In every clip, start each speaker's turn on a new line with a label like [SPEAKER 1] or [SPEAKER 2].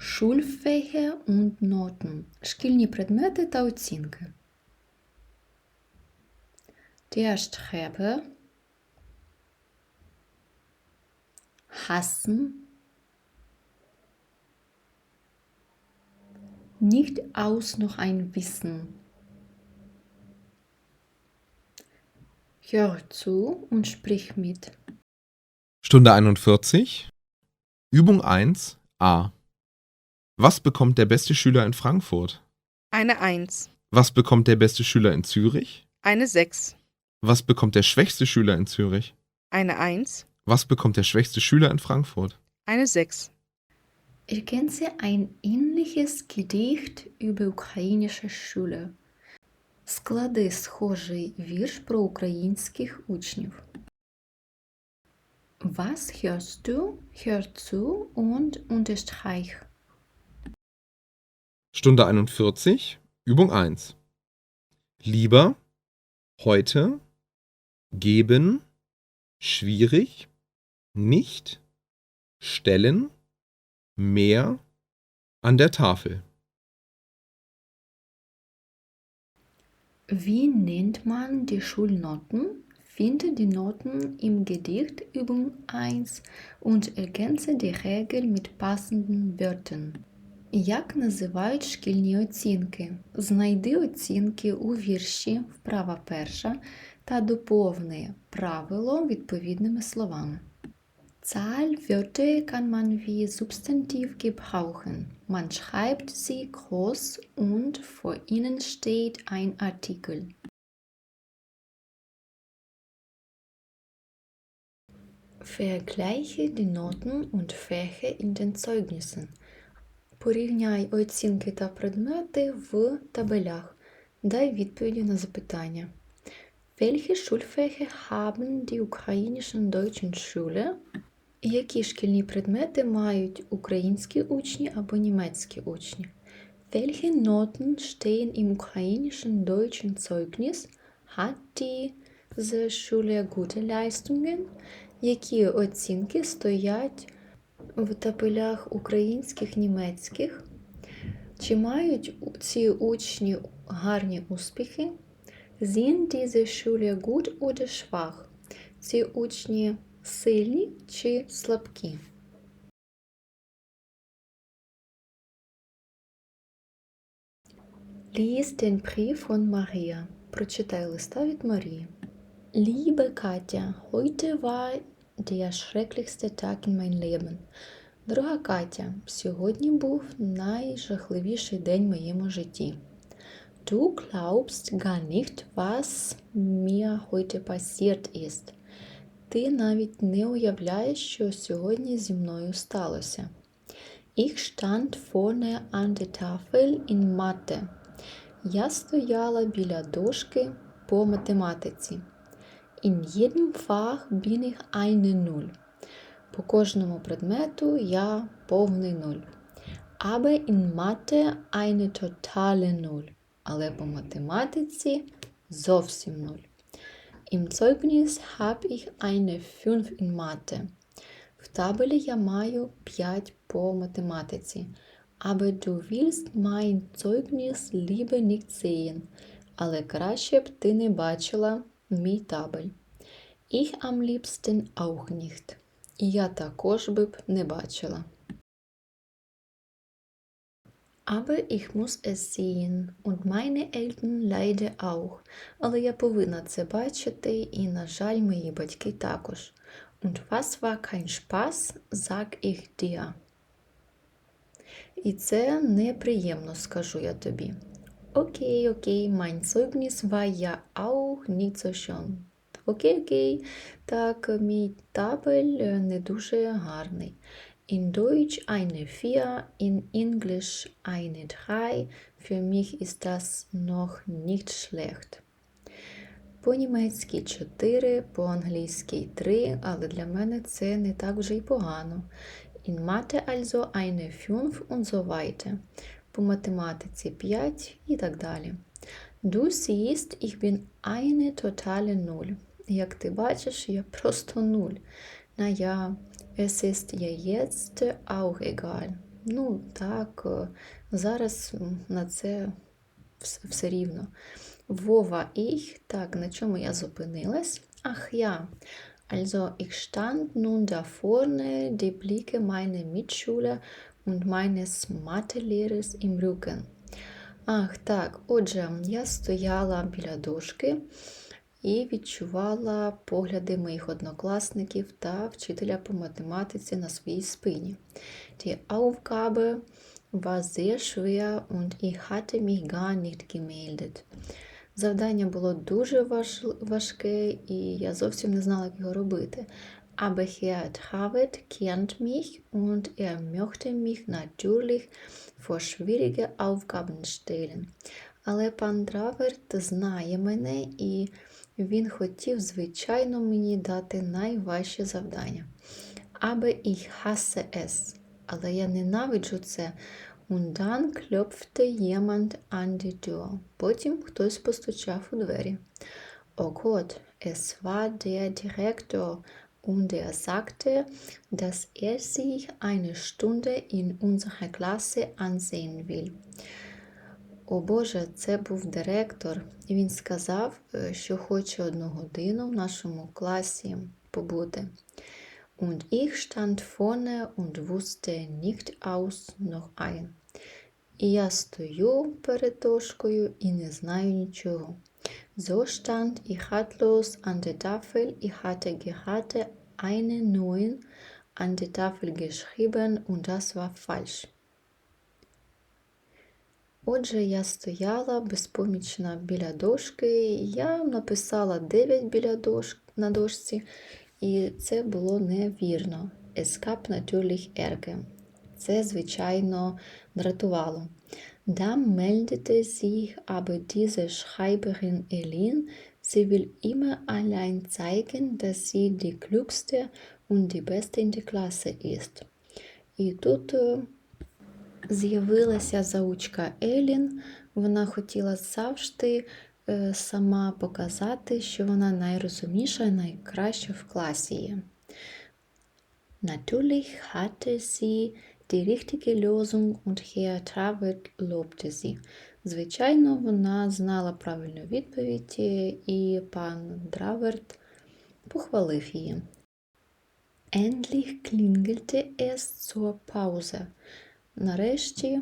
[SPEAKER 1] Schulfächer und Noten. Шкільні предмети та оцінки. Der Streber. Hassen. Nicht aus noch ein Wissen. Hör zu und sprich mit.
[SPEAKER 2] Stunde 41. Übung 1 a. Was bekommt der beste Schüler in Frankfurt?
[SPEAKER 3] Eine 1,
[SPEAKER 2] Was bekommt der beste Schüler in Zürich?
[SPEAKER 3] eine 6,
[SPEAKER 2] Was bekommt der schwächste Schüler in Zürich?
[SPEAKER 3] eine 1,
[SPEAKER 2] Was bekommt der schwächste Schüler in Frankfurt?
[SPEAKER 3] eine 6.
[SPEAKER 1] Ergänze ein ähnliches Gedicht über ukrainische Schüler. Склади схожий вірш про українських учнів. Was hörst du? Hör zu und unterstreich.
[SPEAKER 2] Stunde 41. Übung 1. Lieber, heute, geben, schwierig, nicht, stellen, mehr, an der Tafel.
[SPEAKER 1] Wie nennt man die Schulnoten? Finde die Noten im Gedicht Übung 1 und ergänze die Regel mit passenden Wörtern. Як називають шкільні оцінки? Знайди оцінки у вірші вправа перша та доповни правило відповідними словами. Zahlwörter kann man wie Substantiv gebrauchen. Man schreibt sie groß und vor ihnen steht ein Artikel. Vergleiche die Noten und Fächer in den Zeugnissen. Порівняй оцінки та предмети в табелях. Дай відповіді на запитання. Welche Schulfächer haben die ukrainischen deutschen Schüler? Які шкільні предмети мають українські учні або німецькі учні? Welche Noten stehen im ukrainischen deutschen Zeugnis? Hat diese Schule gute Leistungen? Які оцінки стоять в табелях українських німецьких? Чи мають ці учні гарні успіхи? Sind diese Schüler gut oder schwach? Ці учні сильні чи слабкі? Lies den Brief von Maria. Прочитай листа від Марії. Liebe Katja, heute war der schrecklichste Tag in mein Leben. Дорога Катя, сьогодні був найжахливіший день в моєму житті. Du glaubst gar nicht, was mir heute passiert ist. Ти навіть не уявляєш, що сьогодні зі мною сталося. Ich stand vorne an der Tafel in Mathe. Я стояла біля дошки по математиці. In jedem Fach bin ich eine Null. По кожному предмету я повний нуль. Aber in Mathe eine totale Null. Але по математиці зовсім нуль. Im Zeugnis habe ich eine 5 in Mathe. В табелі я маю 5 по математиці. Aber du willst mein Zeugnis lieber nicht sehen. Але краще б ти не бачила мій табель. Ich am liebsten auch nicht. І я також би б не бачила. Aber ich muss es sehen und meine Eltern leider auch. Але я повинна це бачити, і, на жаль, мої батьки також. Und was war kein Spaß, sag ich dir. І це неприємно, скажу я тобі. Окей, окей, mein Zeugnis war ja auch nicht so schön. Окей, окей, так, мій табель е, не дуже гарний. In Deutsch eine 4, in Englisch eine 3. Für mich ist das noch nicht schlecht. По-німецьки 4, по-англійськи 3, але для мене це не так вже й погано. In Mathe also eine 5 und so weiter. По математиці 5 і так далі. Du siehst, ich bin eine totale Null. Як ти бачиш, я просто нуль. Na ja, es ist ja jetzt auch egal. Ну, так, е, зараз на це все, рівно. Вова ich, так, на чому я зупинилась? Ах ja, also ich stand nun da vorne, die Blicke meiner Mitschüler und meines Mathelehrers im Rücken. Ах, так, отже, я стояла біля дошки і відчувала погляди моїх однокласників та вчителя по математиці на своїй спині. Die Aufgabe war sehr schwer und ich hatte mich gar nicht gemeldet. Завдання було дуже важ... важке, і я зовсім не знала, як його робити. Aber Herr Travet kennt mich und er möchte mich natürlich vor schwierige Aufgaben stellen. Але пан Драверт знає мене і він хотів, звичайно, мені дати найважче завдання. Aber ich hasse es. Але я ненавиджу це. Und dann klopfte jemand an die Tür. Потім хтось постучав у двері. Oh Gott, es war der Direktor und er sagte, dass er sich eine Stunde in unserer Klasse ansehen will. О Боже, це був директор, і він сказав, е, що хоче одну годину в нашому класі побути. Und ich stand vorne und wusste nicht aus noch ein. І я стою перед дошкою і не знаю нічого. So stand ich ratlos an der Tafel. Ich hatte gerade eine 9 an die Tafel geschrieben und das war falsch. Отже, я стояла безпомічна біля дошки. Я написала 9 біля дош... на дошці, і це було невірно. Es gab natürlich Ärger. Це, звичайно, дратувало. Da meldete sich aber diese Schreiberin Elin. Sie will immer allein zeigen, dass sie die klügste und die beste in der Klasse ist. І тут е, з'явилася заучка Елін. Вона хотіла завжди е, сама показати, що вона найрозумніша і найкраща в класі. Natürlich hatte sie die richtige Lösung und Herr Travert lobte sie. Звичайно, вона знала правильну відповідь, і пан Драверт похвалив її. Endlich klingelte es zur Pause. Нарешті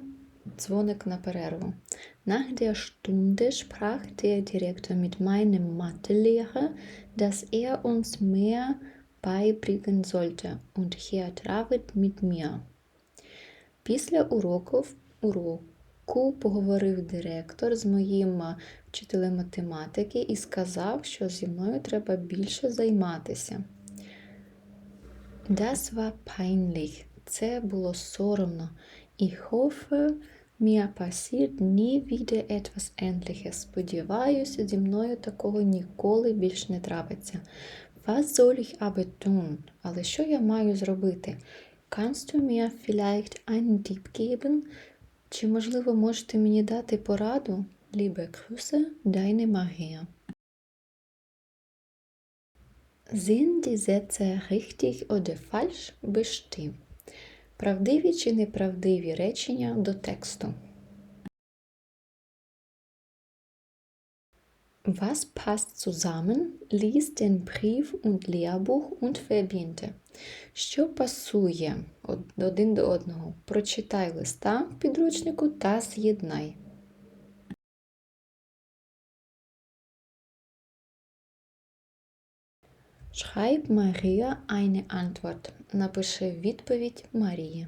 [SPEAKER 1] дзвоник на перерву. Nach der Stunde sprach der Direktor mit meinem Mathelehrer, dass er uns mehr beibringen sollte und Herr Travit mit mir. Після уроку, уроку поговорив директор з моїм вчителем математики і сказав, що зі мною треба більше займатися. Das war peinlich. Це було соромно. Ich hoffe, mir passiert nie wieder etwas Ähnliches. Сподіваюся, зі мною такого ніколи більш не трапиться. Was soll ich aber tun? Але що я маю зробити? Kannst du mir vielleicht einen Tipp geben? Чи, можливо, можете мені дати пораду? Liebe Grüße, deine Maria. Sind die Sätze richtig oder falsch? Bestimmt. Правдиві чи неправдиві речення до тексту? Was passt zusammen? Lies den Brief und Lehrbuch und verbinde. Що пасує один до одного? Прочитай листа в підручнику та з'єднай. Schreib Maria eine Antwort. Напиши відповідь Марії.